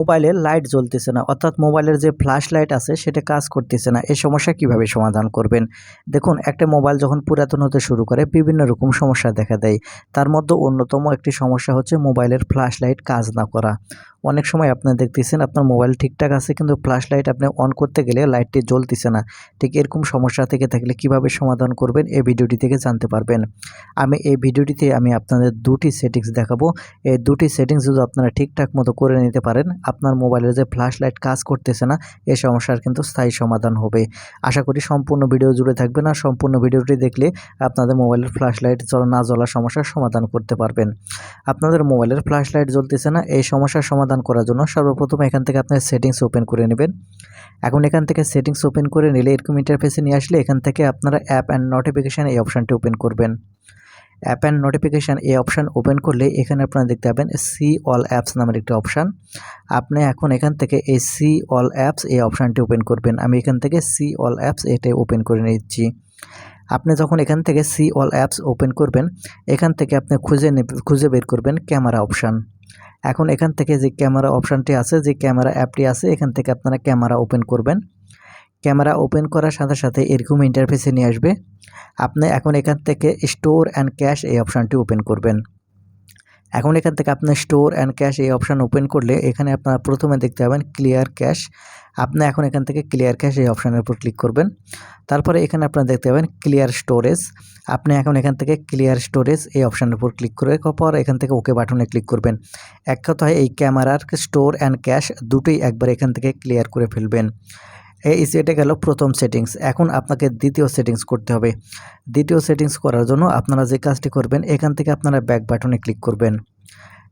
মোবাইলের লাইট জ্বলতেছে না, অর্থাৎ মোবাইলের যে ফ্ল্যাশ লাইট আছে সেটা কাজ করতেছে না, এই সমস্যা কীভাবে সমাধান করবেন? দেখুন, একটা মোবাইল যখন পুরাতন হতে শুরু করে, বিভিন্ন রকম সমস্যা দেখা দেয়। তার মধ্যে অন্যতম একটি সমস্যা হচ্ছে মোবাইলের ফ্ল্যাশ লাইট কাজ না করা। অনেক সময় আপনি দেখতেছেন আপনার মোবাইল ঠিকঠাক আছে, কিন্তু ফ্ল্যাশ লাইট আপনি অন করতে গেলে লাইটটি জ্বলতেছে না। ঠিক এরকম সমস্যা থেকে থাকলে কীভাবে সমাধান করবেন, এই ভিডিওটি থেকে জানতে পারবেন। আমি এই ভিডিওটিতে আমি আপনাদের দুটি সেটিংস দেখাবো। এই দুটি সেটিংস যদি আপনারা ঠিকঠাক মতো করে নিতে পারেন আপনার মোবাইলের যে ফ্ল্যাশ লাইট কাজ করতেছে না এই সমস্যার কিন্তু স্থায়ী সমাধান হবে। আশা করি সম্পূর্ণ ভিডিও জুড়ে থাকবেন আর সম্পূর্ণ ভিডিওটি দেখলে আপনাদের মোবাইলের ফ্ল্যাশ লাইট না জ্বলার সমস্যার সমাধান করতে পারবেন। আপনাদের মোবাইলের ফ্ল্যাশ লাইট জ্বলতেছে না, এই সমস্যার সমাধান করার জন্য সর্বপ্রথম এখান থেকে আপনার সেটিংস ওপেন করে নেবেন। এখন এখান থেকে সেটিংস ওপেন করে নিলে এরকম ইন্টারফেসে নিয়ে আসলে এখান থেকে আপনারা অ্যাপ অ্যান্ড নোটিফিকেশান এই অপশানটি ওপেন করবেন। অ্যাপ অ্যান্ড নোটিফিকেশান এই অপশান ওপেন করলে এখানে আপনারা দেখতে পাবেন সি অল অ্যাপস নামের একটি অপশান আপনি এখন এখান থেকে এই সি অল অ্যাপস এই অপশানটি ওপেন করবেন। আমি এখান থেকে সি অল অ্যাপস এটা ওপেন করে নিচ্ছি। আপনি যখন এখান থেকে সি অল অ্যাপস ওপেন করবেন, এখান থেকে আপনি খুঁজে খুঁজে বের করবেন ক্যামেরা অপশান এখন এখান থেকে যে ক্যামেরা অপশানটি আছে, যে ক্যামেরা অ্যাপটি আছে, এখান থেকে আপনারা ক্যামেরা ওপেন করবেন। ক্যামেরা ওপেন করার সাথে সাথে এরকম ইন্টারফেসে নিয়ে আসবে। আপনি এখন এখান থেকে স্টোর অ্যান্ড ক্যাশ এই অপশানটি ওপেন করবেন। এখন এখান থেকে আপনি স্টোর অ্যান্ড ক্যাশ এই অপশান ওপেন করলে এখানে আপনারা প্রথমে দেখতে পাবেন ক্লিয়ার ক্যাশ আপনি এখন এখান থেকে ক্লিয়ার ক্যাশ এই অপশানের উপর ক্লিক করবেন। তারপরে এখানে আপনারা দেখতে পাবেন ক্লিয়ার স্টোরেজ আপনি এখন এখান থেকে ক্লিয়ার স্টোরেজ এই অপশানের উপর ক্লিক করে পর এখান থেকে ওকে বাটনে ক্লিক করবেন। এক কথায় এই ক্যামেরার স্টোর অ্যান্ড ক্যাশ দুটোই একবার এখান থেকে ক্লিয়ার করে ফেলবেন। এই এটা গেল প্রথম সেটিংস। এখন আপনাকে দ্বিতীয় সেটিংস করতে হবে। দ্বিতীয় সেটিংস করার জন্য আপনারা যে কাজটি করবেন, এখান থেকে আপনারা ব্যাক বাটনে ক্লিক করবেন।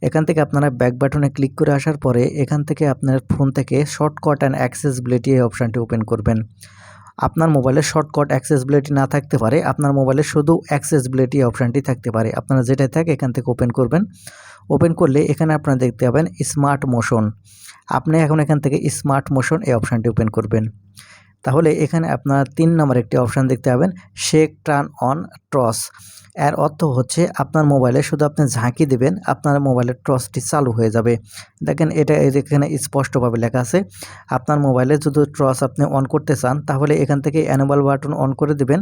এখান থেকে আপনারা ব্যাক বাটনে ক্লিক করে আসার পরে এখান থেকে আপনার ফোন থেকে শর্টকাট অ্যান্ড অ্যাক্সেসবিলিটি এই অপশানটি ওপেন করবেন। আপনার মোবাইলে শর্টকাট অ্যাক্সেসবিলিটি না থাকতে পারে, আপনার মোবাইলে শুধু অ্যাক্সেসবিলিটি অপশানটি থাকতে পারে। আপনারা যেটাই থাকে এখান থেকে ওপেন করবেন। ওপেন করলে এখানে আপনারা দেখতে পাবেন স্মার্ট মোশন আপনি এখন এখান থেকে স্মার্ট মোশন এই অপশানটি ওপেন করবেন। তাহলে এখানে আপনারা তিন নম্বর একটি অপশান দেখতে পাবেন শেক টার্ন অন ট্রস এর অর্থ হচ্ছে আপনার মোবাইলে শুধু আপনি ঝাঁকি দেবেন, আপনার মোবাইলের টর্চটি চালু হয়ে যাবে। দেখেন এটা এখানে স্পষ্টভাবে লেখা আছে, আপনার মোবাইলে যদি টর্চ আপনি অন করতে চান, তাহলে এখান থেকে অ্যানোবল বাটন অন করে দেবেন।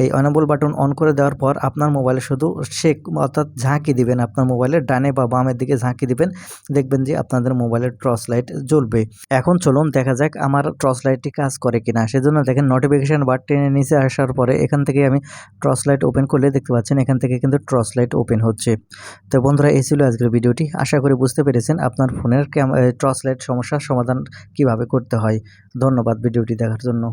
এই অ্যানোবল বাটন অন করে দেওয়ার পর আপনার মোবাইলে শুধু শেক অর্থাৎ ঝাঁকি দিবেন, আপনার মোবাইলের ডানে বা বামের দিকে ঝাঁকি দিবেন, দেখবেন যে আপনাদের মোবাইলের টর্চ লাইট জ্বলবে। এখন চলুন দেখা যাক আমার টর্চ লাইটটি কাজ করে কিনা। সেজন্য দেখেন নোটিফিকেশান বার টেনে নিচে আসার পরে এখান থেকে আমি টর্চ লাইট ওপেন করলে দেখতে পাচ্ছেন এখান থেকে কিন্তু টর্চ লাইট ওপেন হচ্ছে। তো বন্ধুরা, এই ছিল আজকের ভিডিওটি। আশা করি বুঝতে পেরেছেন আপনার ফোনের টর্চ লাইট সমস্যার সমাধান কীভাবে করতে হয়। ধন্যবাদ ভিডিওটি দেখার জন্য।